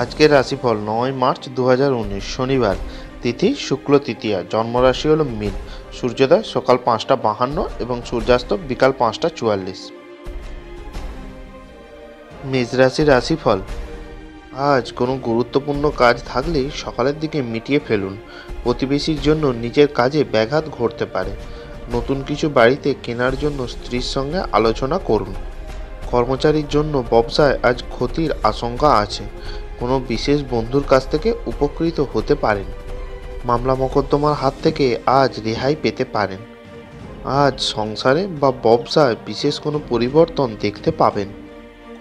আজকের রাশিফল নয় মার্চ দু হাজার উনিশ, শনিবার। তিথি, শুক্ল তৃতীয়া। জন্মরাশি হল মীন। সূর্যোদয় সকাল পাঁচটা বাহান্ন এবং সূর্যাস্ত বিকাল পাঁচটা চুয়াল্লিশ। মেষ রাশির রাশিফল। আজ কোনো গুরুত্বপূর্ণ কাজ থাকলে সকালের দিকে মিটিয়ে ফেলুন। প্রতিবেশীর জন্য নিজের কাজে ব্যাঘাত ঘটতে পারে। নতুন কিছু বাড়িতে কেনার জন্য স্ত্রীর সঙ্গে আলোচনা করুন। কর্মচারীর জন্য ব্যবসায় আজ ক্ষতির আশঙ্কা আছে। কোনো বিশেষ বন্ধুর কাছ থেকে উপকৃত হতে পারেন। মামলা মোকদ্দমার হাত থেকে আজ রেহাই পেতে পারেন। আজ সংসারে বা ব্যবসায় বিশেষ কোনো পরিবর্তন দেখতে পাবেন।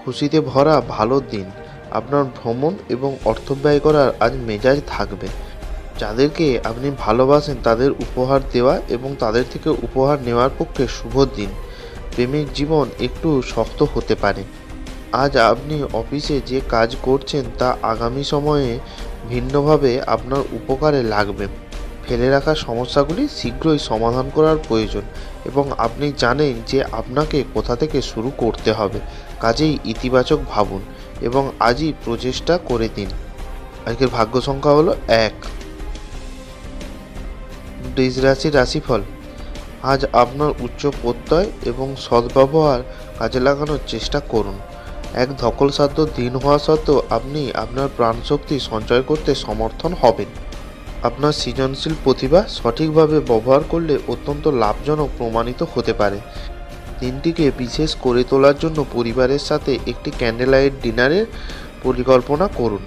খুশিতে ভরা ভালো দিন। আপনার ভ্রমণ এবং অর্থ ব্যয় করার আজ মেজাজ থাকবে। যাদেরকে আপনি ভালোবাসেন তাদের উপহার দেওয়া এবং তাদের থেকে উপহার নেওয়ার পক্ষে শুভ দিন। প্রেমিক জীবন একটু শক্ত হতে পারে। আজ আপনি অফিসে যে কাজ করছেন তা আগামী সময়ে ভিন্নভাবে আপনার উপকারে লাগবে। ফেলে রাখা সমস্যাগুলি শীঘ্রই সমাধান করার প্রয়োজন এবং আপনি জানেন যে আপনাকে কোথা থেকে শুরু করতে হবে। কাজেই ইতিবাচক ভাবুন এবং আজই প্রচেষ্টা করে দিন। আজকের ভাগ্য সংখ্যা হলো এক। বৃষ রাশির রাশিফল, আজ আপনার উচ্চ প্রত্যয় এবং সদ্ব্যবহার কাজে লাগানোর চেষ্টা করুন। এক ধকলসাধ্য দিন হওয়া সত্ত্বেও আপনি আপনার প্রাণশক্তি সঞ্চয় করতে সমর্থন হবেন। আপনার সৃজনশীল প্রতিভা সঠিকভাবে ব্যবহার করলে অত্যন্ত লাভজনক প্রমাণিত হতে পারে। দিনটিকে বিশেষ করে তোলার জন্য পরিবারের সাথে একটি ক্যান্ডেলাইট ডিনারের পরিকল্পনা করুন।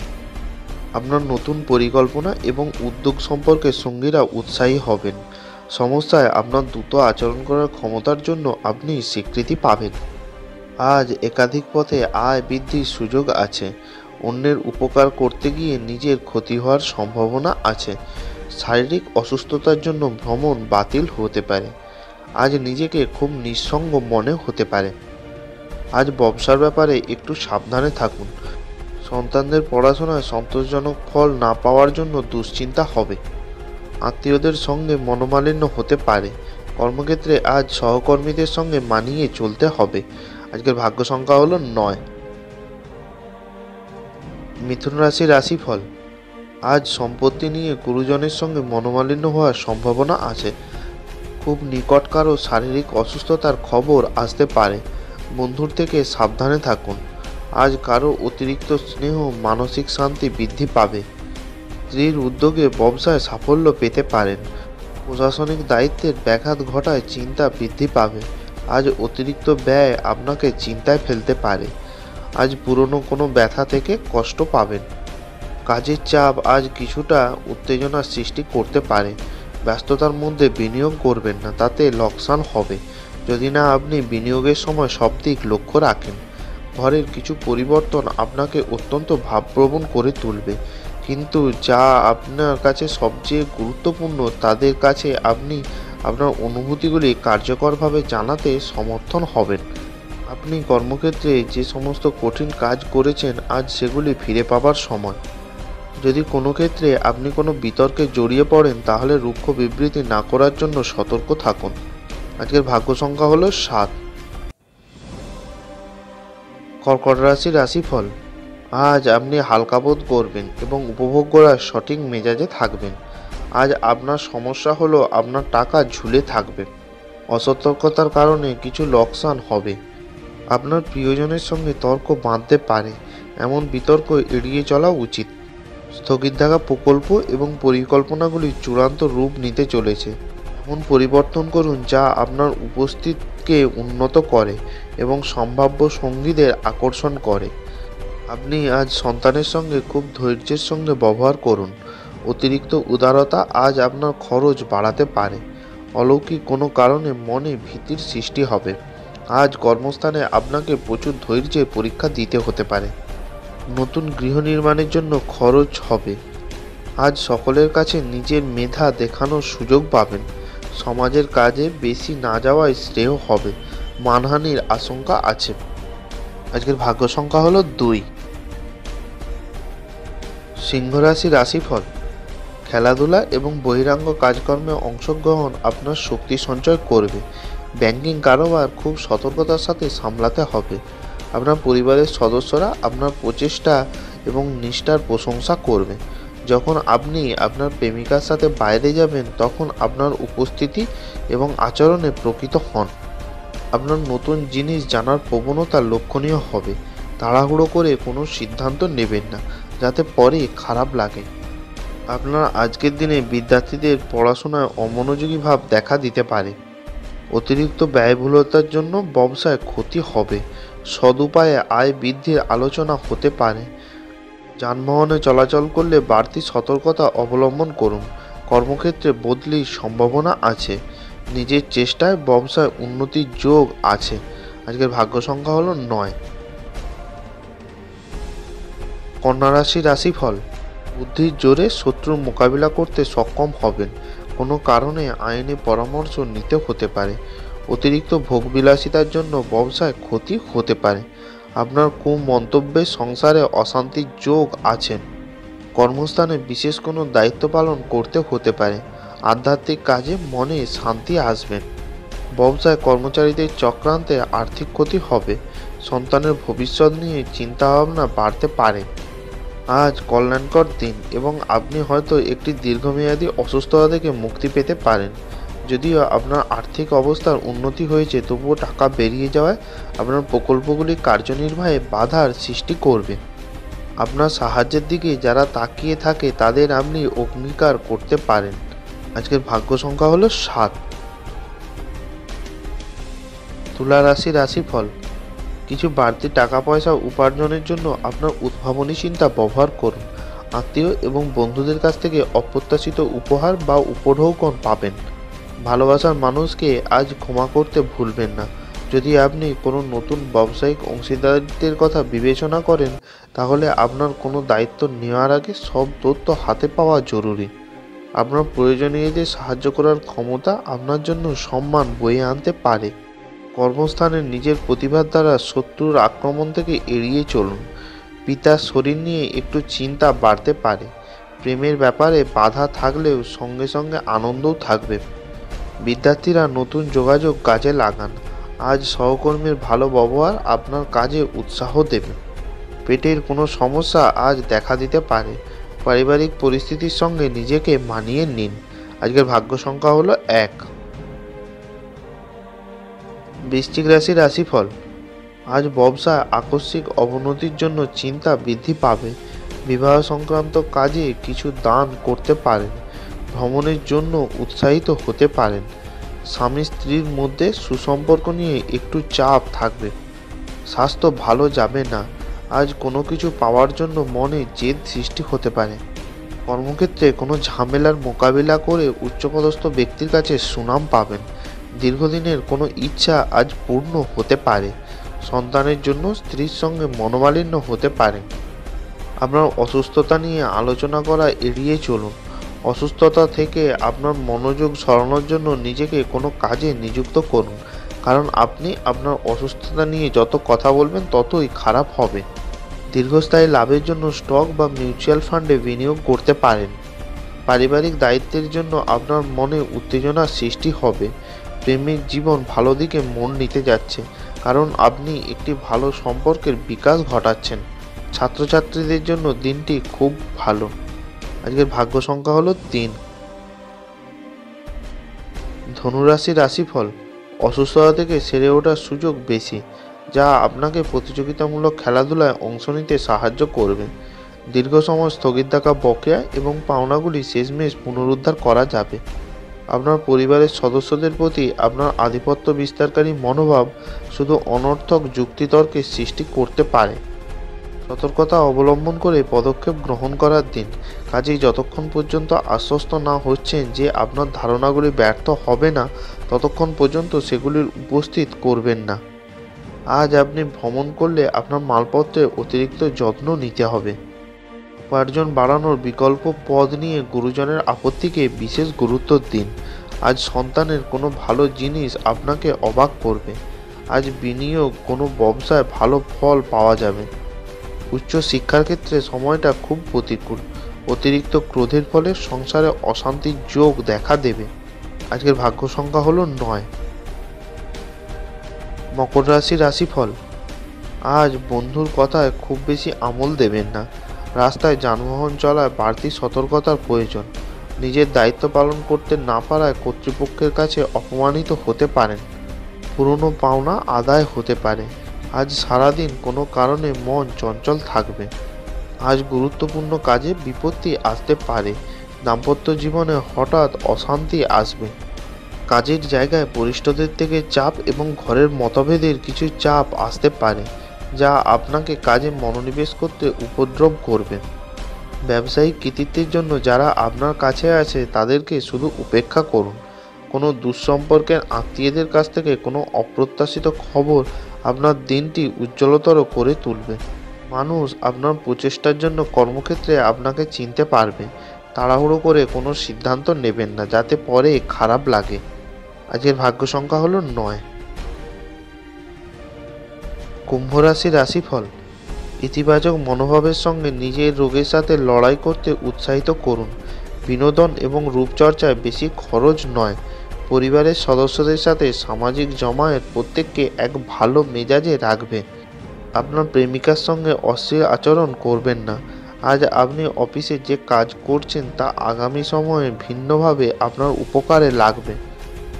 আপনার নতুন পরিকল্পনা এবং উদ্যোগ সম্পর্কে সঙ্গীরা উৎসাহী হবেন। সমস্যায় আপনার দ্রুত আচরণ করার ক্ষমতার জন্য আপনি স্বীকৃতি পাবেন। আজ একাধিক পথে আয় বৃদ্ধির সুযোগ আছে। অন্যের উপকার করতে গিয়ে নিজের ক্ষতি হওয়ার সম্ভাবনা আছে। শারীরিক অসুস্থতার জন্য ভ্রমণ বাতিল হতে পারে। আজ নিজেকে খুব নিঃসঙ্গ মনে হতে পারে। আজ ব্যবসার ব্যাপারে একটু সাবধানে থাকুন। সন্তানদের পড়াশোনায় সন্তোষজনক ফল না পাওয়ার জন্য দুশ্চিন্তা হবে। আত্মীয়দের সঙ্গে মনোমালিন্য হতে পারে। কর্মক্ষেত্রে আজ সহকর্মীদের সঙ্গে মানিয়ে চলতে হবে। আজকের ভাগ্য সংখ্যা হলো নয়। মিথুন রাশির রাশিফল। আজ সম্পত্তি নিয়ে গুরুজনের সঙ্গে মনোমালিন্য হওয়ার সম্ভাবনা আছে। খুব নিকট কারও শারীরিক অসুস্থতার খবর আসতে পারে। বন্ধুর থেকে সাবধানে থাকুন। আজ কারও অতিরিক্ত স্নেহ মানসিক শান্তি বৃদ্ধি পাবে। স্ত্রীর উদ্যোগে ব্যবসায় সাফল্য পেতে পারেন। প্রশাসনিক দায়িত্বের ব্যাঘাত ঘটায় চিন্তা বৃদ্ধি পাবে। আজ অতিরিক্ত ব্যয় আপনাকে চিন্তায় ফেলতে পারে। আজ পুরনো কোনো ব্যথা থেকে কষ্ট পাবেন। কাজের চাপ আজ কিছুটা উত্তেজনার সৃষ্টি করতে পারে। ব্যস্ততার মধ্যে বিনিয়োগ করবেন না, তাতে লোকসান হবে। যদি না, আপনি বিনিয়োগের সময় সব দিক লক্ষ্য রাখেন। ঘরের কিছু পরিবর্তন আপনাকে অত্যন্ত ভাবপ্রবণ করে তুলবে। কিন্তু যা আপনার কাছে সবচেয়ে গুরুত্বপূর্ণ, তাদের কাছে আপনি আপনার অনুভূতিগুলি কার্যকরভাবে জানাতে সমর্থন হবেন। আপনি কর্মক্ষেত্রে যে সমস্ত কঠিন কাজ করেছেন, আজ সেগুলি ফিরে পাবার সময়। যদি কোনো ক্ষেত্রে আপনি কোনো বিতর্কে জড়িয়ে পড়েন, তাহলে রুক্ষ বিবৃতি না করার জন্য সতর্ক থাকুন। আজকের ভাগ্য সংখ্যা হলো সাত। কর্কট রাশির রাশিফল। আজ আপনি হালকা বোধ করবেন এবং উপভোগ করার সঠিক মেজাজে থাকবেন। আজ আপনার সমস্যা হলো আপনার টাকা ঝুলে থাকবে। অসতর্কতার কারণে কিছু লোকসান হবে। আপনার প্রিয়জনের সঙ্গে তর্ক বাঁধতে পারে, এমন বিতর্ক এড়িয়ে চলা উচিত। স্থগিত থাকা প্রকল্প এবং পরিকল্পনাগুলি চূড়ান্ত রূপ নিতে চলেছে। এমন পরিবর্তন করুন যা আপনার উপস্থিতকে উন্নত করে এবং সম্ভাব্য সঙ্গীদের আকর্ষণ করে। আপনি আজ সন্তানের সঙ্গে খুব ধৈর্যের সঙ্গে ব্যবহার করুন। অতিরিক্ত উদারতা আজ আপনার খরচ বাড়াতে পারে। অলৌকিক কোনো কারণে মনে ভীতির সৃষ্টি হবে। আজ কর্মস্থানে আপনাকে প্রচুর ধৈর্যের পরীক্ষা দিতে হতে পারে। নতুন গৃহ নির্মাণের জন্য খরচ হবে। আজ সকলের কাছে নিজের মেধা দেখানোর সুযোগ পাবেন। সমাজের কাজে বেশি না যাওয়ায় শ্রেয় হবে। মানহানির আশঙ্কা আছে। আজকের ভাগ্য সংখ্যা হলো দুই। সিংহ রাশি রাশিফল খেলাধুলা এবং বহিরাঙ্গ কাজকর্মে অংশগ্রহণ আপনার শক্তি সঞ্চয় করবে। ব্যাংকিং কারোবার খুব সতর্কতার সাথে সামলাতে হবে। আপনার পরিবারের সদস্যরা আপনার প্রচেষ্টা এবং নিষ্ঠার প্রশংসা করবে। যখন আপনি আপনার প্রেমিকার সাথে বাইরে যাবেন, তখন আপনার উপস্থিতি এবং আচরণে প্রকৃত হন। আপনার নতুন জিনিস জানার প্রবণতা লক্ষণীয় হবে। তাড়াহুড়ো করে কোনো সিদ্ধান্ত নেবেন না, যাতে পরে খারাপ লাগে। আপনার আজকের দিনে বিদ্যার্থীদের পড়াশোনায় অমনোযোগী ভাব দেখা দিতে পারে। অতিরিক্ত ব্যয়বহুলতার জন্য ব্যবসায় ক্ষতি হবে। সদুপায়ে আয় বৃদ্ধির আলোচনা হতে পারে। যানবাহনে চলাচল করলে বাড়তি সতর্কতা অবলম্বন করুন। কর্মক্ষেত্রে বদলির সম্ভাবনা আছে। নিজের চেষ্টায় ব্যবসায় উন্নতির যোগ আছে। আজকের ভাগ্য সংখ্যা হলো নয়। কন্যা রাশি রাশিফল। বুদ্ধির জোরে শত্রুর মোকাবিলা করতে সক্ষম হবেন। কোনো কারণে আইনি পরামর্শ নিতে হতে পারে। অতিরিক্ত ভোগবিলাসিতার জন্য ব্যবসায় ক্ষতি হতে পারে। আপনার কুমন্তব্যে সংসারে অশান্তির যোগ আছেন। কর্মস্থানে বিশেষ কোনো দায়িত্ব পালন করতে হতে পারে। আধ্যাত্মিক কাজে মনে শান্তি আসবেন। ব্যবসায় কর্মচারীদের চক্রান্তে আর্থিক ক্ষতি হবে। সন্তানের ভবিষ্যৎ নিয়ে চিন্তাভাবনা বাড়তে পারে। আজ কল্যাণকর দিন এবং আপনি হয়তো একটি দীর্ঘমেয়াদী অসুস্থতা থেকে মুক্তি পেতে পারেন। যদিও আপনার আর্থিক অবস্থার উন্নতি হয়েছে, তবুও টাকা বেরিয়ে যাওয়ায় আপনার প্রকল্পগুলি কার্যনির্বাহে বাধার সৃষ্টি করবে। আপনার সাহায্যের দিকে যারা তাকিয়ে থাকে, তাদের আপনি অগ্নিকার করতে পারেন। আজকের ভাগ্য সংখ্যা হলো সাত। তুলা রাশি রাশিফল। কিছু বাড়তি টাকা পয়সা উপার্জনের জন্য আপনার উদ্ভাবনী চিন্তা ব্যবহার করুন। আত্মীয় এবং বন্ধুদের কাছ থেকে অপ্রত্যাশিত উপহার বা উপঢৌকন পাবেন। ভালোবাসার মানুষকে আজ ক্ষমা করতে ভুলবেন না। যদি আপনি কোনো নতুন ব্যবসায়িক অংশীদারিত্বের কথা বিবেচনা করেন, তাহলে আপনার কোনো দায়িত্ব নেওয়ার আগে সব তথ্য হাতে পাওয়া জরুরি। আপনার প্রয়োজনীয়দের সাহায্য করার ক্ষমতা আপনার জন্য সম্মান বয়ে আনতে পারে। কর্মস্থানে নিজের প্রতিভার দ্বারা শত্রুর আক্রমণ থেকে এড়িয়ে চলুন। পিতার শরীর নিয়ে একটু চিন্তা বাড়তে পারে। প্রেমের ব্যাপারে বাধা থাকলেও সঙ্গে সঙ্গে আনন্দও থাকবে। বিদ্যার্থীরা নতুন যোগাযোগ কাজে লাগান। আজ সহকর্মীর ভালো ব্যবহার আপনার কাজে উৎসাহ দেবে। পেটের কোনো সমস্যা আজ দেখা দিতে পারে। পারিবারিক পরিস্থিতির সঙ্গে নিজেকে মানিয়ে নিন। আজকের ভাগ্য সংখ্যা হলো এক। বৃশ্চিক রাশি রাশিফল। আজ ব্যবসায় আকস্মিক অবনতির জন্য চিন্তা বৃদ্ধি পাবে। বিবাহ সংক্রান্ত কাজে কিছু দান করতে পারেন। ভ্রমণের জন্য উৎসাহিত হতে পারেন। স্বামী স্ত্রীর মধ্যে সুসম্পর্ক নিয়ে একটু চাপ থাকবে। স্বাস্থ্য ভালো যাবে না। আজ কোনো কিছু পাওয়ার জন্য মনে জেদ সৃষ্টি হতে পারে। কর্মক্ষেত্রে কোনো ঝামেলার মোকাবিলা করে উচ্চপদস্থ ব্যক্তির কাছে সুনাম পাবেন। দীর্ঘদিনের কোনো ইচ্ছা আজ পূর্ণ হতে পারে। সন্তানের জন্য স্ত্রীর সঙ্গে মনোমালিন্য হতে পারে। আপনার অসুস্থতা নিয়ে আলোচনা করা এড়িয়ে চলুন। অসুস্থতা থেকে আপনার মনোযোগ সরানোর জন্য নিজেকে কোনো কাজে নিযুক্ত করুন। কারণ আপনি আপনার অসুস্থতা নিয়ে যত কথা বলবেন, ততই খারাপ হবে। দীর্ঘস্থায়ী লাভের জন্য স্টক বা মিউচুয়াল ফান্ডে বিনিয়োগ করতে পারেন। পারিবারিক দায়িত্বের জন্য আপনার মনে উত্তেজনার সৃষ্টি হবে। প্রেমিক জীবন ভালো দিকে মন নিতে যাচ্ছে, কারণ আপনি একটি ভালো সম্পর্কের বিকাশ ঘটাচ্ছেন। ছাত্রছাত্রীদের জন্য দিনটি খুব ভালো। আজকের ভাগ্য সংখ্যা হলো তিন। ধনুরাশি রাশিফল অসুস্থতা থেকে সেরে ওঠার সুযোগ বেশি, যা আপনাকে প্রতিযোগিতামূলক খেলাধুলায় অংশ নিতে সাহায্য করবে। দীর্ঘ সময় স্থগিত থাকা বকেয়া এবং পাওনাগুলি শেষমেশ পুনরুদ্ধার করা যাবে। আপনার পরিবারের সদস্যদের প্রতি আপনার আধিপত্য বিস্তারকারী মনোভাব শুধু অনর্থক যুক্তিতর্কের সৃষ্টি করতে পারে। সতর্কতা অবলম্বন করে পদক্ষেপ গ্রহণ করার দিন। কাজেই যতক্ষণ পর্যন্ত আশ্বস্ত না হচ্ছেন যে আপনার ধারণাগুলি ব্যর্থ হবে না, ততক্ষণ পর্যন্ত সেগুলির উপস্থিত করবেন না। আজ আপনি ভ্রমণ করলে আপনার মালপত্রে অতিরিক্ত যত্ন নিতে হবে। উপার্জন বাড়ানোর বিকল্প পদ নিয়ে গুরুজনের আপত্তিকে বিশেষ গুরুত্ব দিন। আজ সন্তানের কোনো ভালো জিনিস আপনাকে অবাক করবে। আজ বিনিয়োগ কোনো ব্যবসায় ভালো ফল পাওয়া যাবে। উচ্চ শিক্ষার ক্ষেত্রে সময়টা খুব প্রতিকূল। অতিরিক্ত ক্রোধের ফলে সংসারে অশান্তির যোগ দেখা দেবে। আজকের ভাগ্য সংখ্যা হলো নয়। মকর রাশি রাশিফল। আজ বন্ধুর কথায় খুব বেশি আমল দেবেন না। রাস্তায় যানবাহন চলায় বাড়তি সতর্কতার প্রয়োজন। নিজের দায়িত্ব পালন করতে না পারায় কর্তৃপক্ষের কাছে অপমানিত হতে পারেন। পুরনো পাওনা আদায় হতে পারে। আজ সারাদিন কোনো কারণে মন চঞ্চল থাকবে। আজ গুরুত্বপূর্ণ কাজে বিপত্তি আসতে পারে। দাম্পত্য জীবনে হঠাৎ অশান্তি আসবে। কাজের জায়গায় বরিষ্ঠদের থেকে চাপ এবং ঘরের মতভেদের কিছু চাপ আসতে পারে। যা আপনাকে কাজে মনোনিবেশ করতে উপদ্রব করবে। ব্যবসায়িক কৃতিত্বের জন্য যারা আপনার কাছে আছে, তাদেরকে শুধু উপেক্ষা করুন। কোনো দুঃসম্পর্কের আত্মীয়দের কাছ থেকে কোনো অপ্রত্যাশিত খবর আপনার দিনটি উজ্জ্বলতর করে তুলবে। মানুষ আপনার প্রচেষ্টার জন্য কর্মক্ষেত্রে আপনাকে চিনতে পারবে। তাড়াহুড়ো করে কোনো সিদ্ধান্ত নেবেন না, যাতে পরে খারাপ লাগে। আজকের ভাগ্য সংখ্যা হলো নয়। কুম্ভ রাশির রাশিফল, ইতিবাচক মনোভাবের সঙ্গে নিজের রোগের সাথে লড়াই করতে উৎসাহিত করুন। বিনোদন এবং রূপচর্চায় বেশি খরচ নয়। পরিবারের সদস্যদের সাথে সামাজিক জমায়েত প্রত্যেককে এক ভালো মেজাজে রাখবে। আপনার প্রেমিকার সঙ্গে অশ্লীল আচরণ করবেন না। আজ আপনি অফিসে যে কাজ করছেন তা আগামী সময়ে ভিন্নভাবে আপনার উপকারে লাগবে।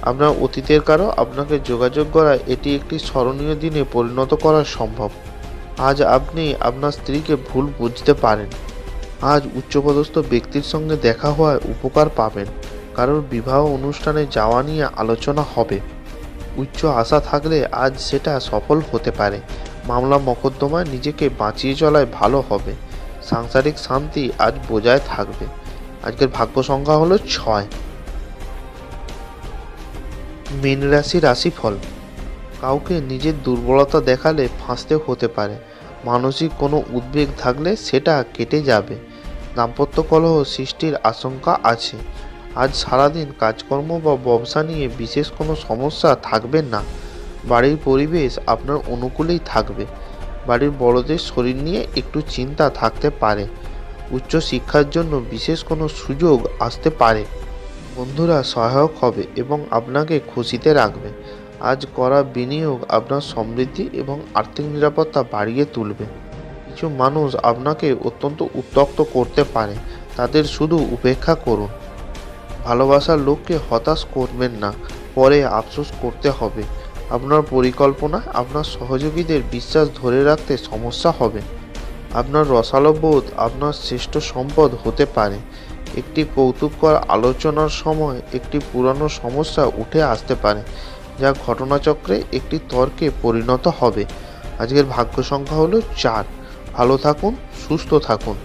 আপনার অতীতের কারও আপনাকে যোগাযোগ করা এটি একটি স্মরণীয় দিনে পরিণত করা সম্ভব। আজ আপনি আপনার স্ত্রীকে ভুল বুঝতে পারেন। আজ উচ্চপদস্থ ব্যক্তির সঙ্গে দেখা হওয়ায় উপকার পাবেন। কারোর বিবাহ অনুষ্ঠানে যাওয়া নিয়ে আলোচনা হবে। উচ্চ আশা থাকলে আজ সেটা সফল হতে পারে। মামলা মকদ্দমায় নিজেকে বাঁচিয়ে চলায় ভালো হবে। সাংসারিক শান্তি আজ বজায় থাকবে। আজকের ভাগ্য সংখ্যা হলো ছয়। মীন রাশি রাশিফল। কাউকে নিজের দুর্বলতা দেখালে ফাঁসতে হতে পারে। মানসিক কোনো উদ্বেগ থাকলে সেটা কেটে যাবে। দাম্পত্য কলহ সৃষ্টির আশঙ্কা আছে। আজ সারাদিন কাজকর্ম বা ব্যবসা নিয়ে বিশেষ কোনো সমস্যা থাকবে না। বাড়ির পরিবেশ আপনার অনুকূলেই থাকবে। বাড়ির বড়দের শরীর নিয়ে একটু চিন্তা থাকতে পারে। উচ্চ শিক্ষার জন্য বিশেষ কোনো সুযোগ আসতে পারে। বন্ধুরা সহায়ক হবে এবং আপনাকে খুশিতে রাখবে। আজ করা বিনিয়োগ আপনার সমৃদ্ধি এবং আর্থিক নিরাপত্তা বাড়িয়ে তুলবে। কিছু মানুষ আপনাকে অত্যন্ত উত্তক্ত করতে পারে। তাদের শুধু উপেক্ষা করুন। ভালোবাসার লোককে হতাশ করবেন না, পরে আফসোস করতে হবে। আপনার পরিকল্পনা, আপনার সহযোগীদের বিশ্বাস ধরে রাখতে সমস্যা হবে। আপনার রসালোবোধ আপনার শ্রেষ্ঠ সম্পদ হতে পারে। একটি কৌতুককর আলোচনার সময় একটি পুরানো সমস্যা উঠে আসতে পারে, যা ঘটনাচক্রে একটি তর্কে পরিণত হবে। আজকের ভাগ্য সংখ্যা হলো চার। ভালো থাকুন, সুস্থ থাকুন।